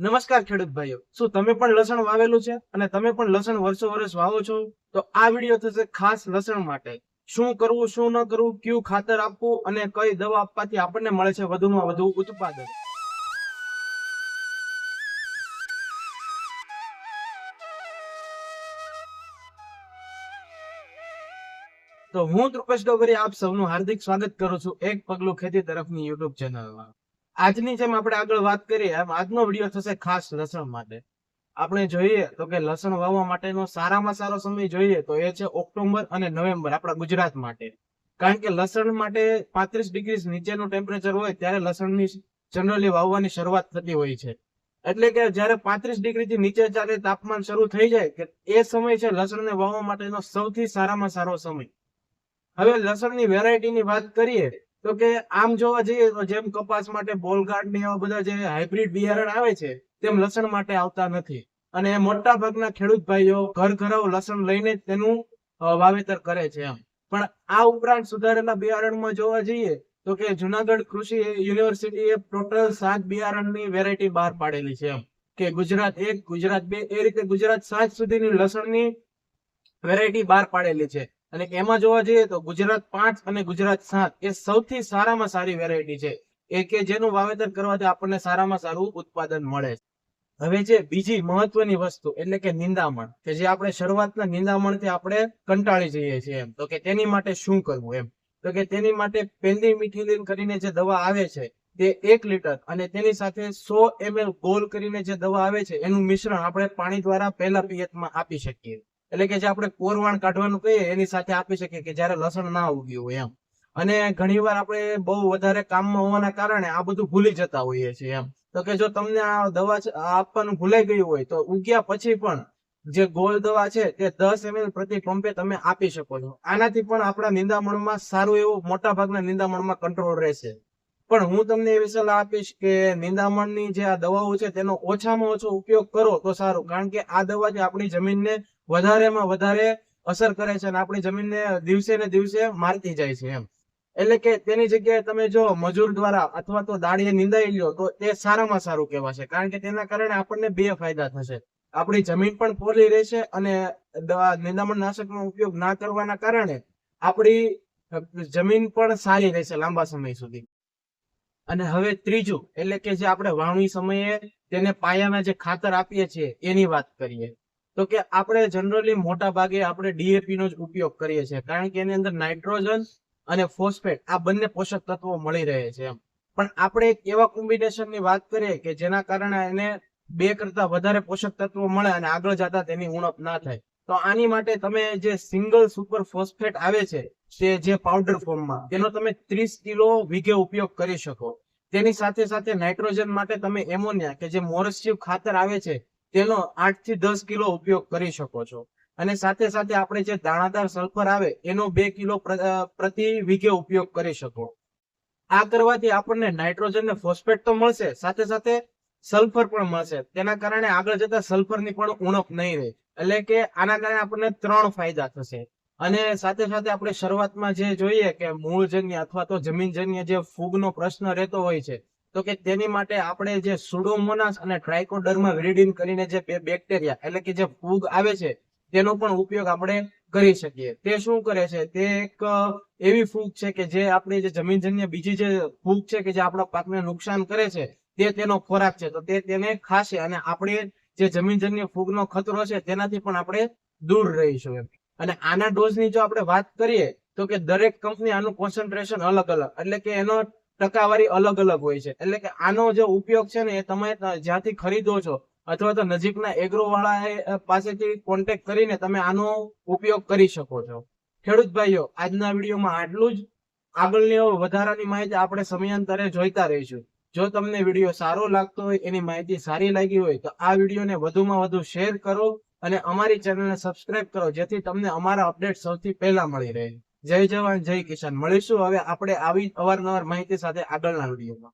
નમસ્કાર ખેડૂત ભાઈઓ. શું તમે પણ લસણ વાવેલું છે? અને તમે પણ લસણ વર્ષો વર્ષ વાવો છો? તો આ વીડિયો થશે ખાસ લસણ માટે. શું કરવું, શું ન કરવું, કયું ખાતર આપવું અને કઈ દવા આપવાથી આપણને મળે છે વધુમાં વધુ ઉત્પાદન? તો હું તૃપેશ ડોગરી આપ સૌનું હાર્દિક સ્વાગત કરું છું એક પગલું ખેતી તરફની યુટ્યુબ ચેનલમાં. આજની જેમ આપણે આગળ વાત કરીએ આજનો વીડિયો થશે ખાસ લસણ માટે. આપણે જોઈએ તો કે લસણ વાવવા માટેનો સારામાં સારો સમય જોઈએ તો એ છે ઓક્ટોબર અને નવેમ્બર આપણા ગુજરાત માટે. કારણ કે લસણ માટે પાંત્રીસ ડિગ્રી નીચેનું ટેમ્પરેચર હોય ત્યારે લસણની જનરલી વાવવાની શરૂઆત થતી હોય છે. એટલે કે જ્યારે પાંત્રીસ ડિગ્રી થી નીચે જ્યારે તાપમાન શરૂ થઈ જાય કે એ સમય છે લસણને વાવવા માટેનો સૌથી સારામાં સારો સમય. હવે લસણની વેરાયટીની વાત કરીએ તો કે આમ જોવા જઈએ તો જેમ કપાસ માટે બોલગાર્ડ ને એવા બધા જે હાઇબ્રિડ બિયારણ આવે છે, તેમ લસણ માટે આવતા નથી. અને મોટા ભાગના ખેડૂત ભાઈઓ ઘર ઘરાવ લસણ લઈને તેનું વાવેતર કરે છે એમ. પણ આ ઉપરાંત સુધારેલા બિયારણમાં જોવા જઈએ તો કે જુનાગઢ કૃષિ યુનિવર્સિટીએ ટોટલ સાત બિયારણની વેરાયટી બહાર પાડેલી છે એમ. કે ગુજરાત એક, ગુજરાત બે, એ રીતે ગુજરાત સાત સુધીની લસણની વેરાયટી બહાર પાડેલી છે. અને એમાં જોવા જઈએ તો ગુજરાત પાંચ અને ગુજરાત સાત એ સૌથી સારામાં સારી વેરાયટી છે. એ કે જેનું વાવેતર કરવાથી આપણને સારામાં સારું ઉત્પાદન મળે છે. હવે જે બીજી મહત્વની વસ્તુ એટલે કે નિંદામણ, કે જે આપણે શરૂઆતના નિંદામણથી આપણે કંટાળી જઈએ છીએ એમ. તો કે તેની માટે શું કરવું એમ? તો કે તેની માટે પેલી મિથિલિન કરીને જે દવા આવે છે, તે એક લીટર અને તેની સાથે સો એમએલ ગોલ કરીને જે દવા આવે છે, એનું મિશ્રણ આપણે પાણી દ્વારા પહેલા પિયતમાં આપી શકીએ. એટલે કે જે આપણે કોરવાણ કાઢવાનું કહીએ, એની સાથે આપી શકીએ કે જયારે લસણ ના ઉગ્યું હોય એમ. અને ઘણીવાર આપણે બહુ વધારે કામમાં હોવાના કારણે આ બધું ભૂલી જતા હોઈએ છીએ એમ. તો કે જો તમને આ દવા આપવાનું ભૂલાઈ ગયું હોય, તો ઉગ્યા પછી પણ જે ગોળ દવા છે, તે દસ એમએલ પ્રતિ પંપે તમે આપી શકો છો. આનાથી પણ આપણા નિંદામણમાં સારું એવું મોટા ભાગના નિંદામણમાં કંટ્રોલ રહેશે. પણ હું તમને એવી સલાહ આપીશ કે નિંદામણની જે આ દવાઓ છે, તેનો ઓછામાં ઓછો ઉપયોગ કરો તો સારું. કારણ કે આ દવાથી આપણી જમીનને વધારેમાં વધારે અસર કરે છે અને આપણી જમીનને દિવસે ને દિવસે મારતી જાય છે એમ. એટલે કે તેની જગ્યાએ તમે જો મજૂર દ્વારા અથવા તો દાળીએ નિંદાઈ લ્યો તો તે સારામાં સારું કહેવાશે. કારણ કે તેના કારણે આપણને બે ફાયદા થશે. આપણી જમીન પણ પોલી રહેશે અને નિંદામણ નાશકનો ઉપયોગ ના કરવાના કારણે આપણી જમીન પણ સારી રહેશે લાંબા સમય સુધી. અને હવે ત્રીજું, એટલે કે જે આપણે વાવણી સમયે તેને પાયાના જે ખાતર આપીએ છીએ, એની વાત કરીએ. તો કે આપણે જનરલી મોટા ભાગે આપણે ડીએપી નો જ ઉપયોગ કરીએ છીએ. કારણ કે એની અંદર નાઇટ્રોજન અને ફોસ્ફેટ આ બંને પોષક તત્વો મળી રહે છે પણ આપણે એક એવા કોમ્બિનેશનની વાત કરીએ કે જેના કારણે એને બે કરતા વધારે પોષક તત્વો મળે અને આગળ જતા તેની ઉણપ ના થાય. તો આની માટે તમે જે સિંગલ સુપર ફોસ્ફેટ આવે છે, તે જે પાવડર ફોર્મમાં તેનો તમે ત્રીસ કિલો વીઘે ઉપયોગ કરી શકો. તેની સાથે સાથે નાઇટ્રોજન માટે તમે એમોનિયા કે જે મોરસ્યુ ખાતર આવે છે તેનો આઠથી દસ કિલો ઉપયોગ કરી શકો છો. અને સાથે સાથે આપણે જે દાણાદાર સલ્ફર આવે, એનો બે કિલો પ્રતિ વીઘે ઉપયોગ કરી શકો. આ કરવાથી આપણને નાઇટ્રોજન ને ફોસ્ફેટ તો મળશે, સાથે સાથે સલ્ફર પણ મળશે. તેના કારણે આગળ જતા સલ્ફરની પણ ઉણપ નહીં રહે. એટલે કે આના કારણે આપણને ત્રણ ફાયદા થશે. અને સાથે સાથે આપણે શરૂઆતમાં જે જોઈએ કે મૂળજન્ય અથવા તો જમીનજન્ય જે ફૂગનો પ્રશ્ન રહેતો હોય છે તો કે તેની માટે આપણે જે સુડોમોનાસ અને ટ્રાઇકોડર્મા વિરિડિન કરીને જે બે બેક્ટેરિયા એટલે કે જે ફૂગ આવે છે, તેનો પણ ઉપયોગ આપણે કરી શકીએ. તે શું કરે છે? તે એક એવી ફૂગ છે કે જે આપણી જે જમીનજન્ય બીજી જે ફૂગ છે કે જે આપણા પાકને નુકસાન કરે છે, તે તેનો ખોરાક છે. તો તે તેને ખાશે અને આપણે જે જમીનજન્ય ફૂગનો ખતરો છે તેનાથી પણ આપણે દૂર રહીશું એમ. અને આના ડોઝની જો આપણે વાત કરીએ, તો કે દરેક કંપની આનું કોન્સન્ટ્રેશન અલગ અલગ એટલે કે એનો ટકાવારી અલગ અલગ હોય છે. એટલે કે આનો જે ઉપયોગ છે ને એ તમે જ્યાંથી ખરીદો છો અથવા તો નજીકના એગ્રો વાળા પાસેથી કોન્ટેક્ટ કરીને તમે આનો ઉપયોગ કરી શકો છો. ખેડૂત ભાઈઓ, આજના વિડીયોમાં આટલું જ. આગળની વધારાની માહિતી આપણે સમયાંતરે જોઈતા રહીશું. જો તમને વીડિયો સારો લાગતો હોય, એની માહિતી સારી લાગી હોય, તો આ વિડીયોને વધુમાં વધુ શેર કરો અને અમારી ચેનલને સબસ્ક્રાઇબ કરો, જેથી તમને અમારા અપડેટ સૌથી પહેલા મળી રહે. જય જવાન જય કિસાન. મળીશું. હવે આપણે આવી અવારનવાર માહિતી સાથે આગળના વિડીયોમાં.